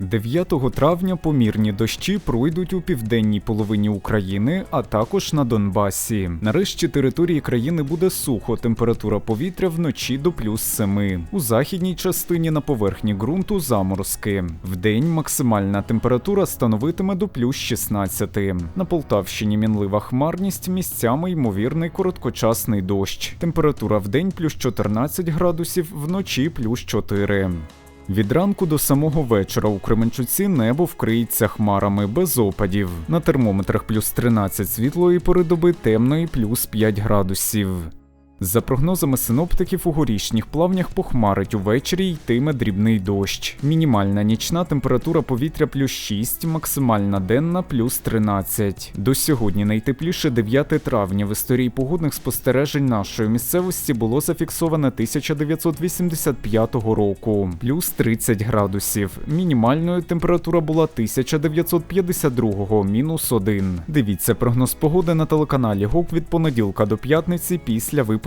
9 травня помірні дощі пройдуть у південній половині України, а також на Донбасі. Нарешті території країни буде сухо, температура повітря вночі до плюс 7. У західній частині на поверхні ґрунту заморозки. Вдень максимальна температура становитиме до плюс 16. На Полтавщині мінлива хмарність, місцями ймовірний короткочасний дощ. Температура вдень плюс 14 градусів, вночі плюс 4. Від ранку до самого вечора у Кременчуці небо вкриється хмарами без опадів. На термометрах плюс 13 світлої пори доби темної плюс 5 градусів. За прогнозами синоптиків, у горішніх плавнях похмарить увечері йтиме дрібний дощ. Мінімальна нічна температура повітря плюс 6, максимальна денна плюс 13. До сьогодні найтепліше 9 травня в історії погодних спостережень нашої місцевості було зафіксоване 1985 року, плюс 30 градусів. Мінімальною температура була 1952, мінус 1. Дивіться прогноз погоди на телеканалі ГОК від понеділка до п'ятниці після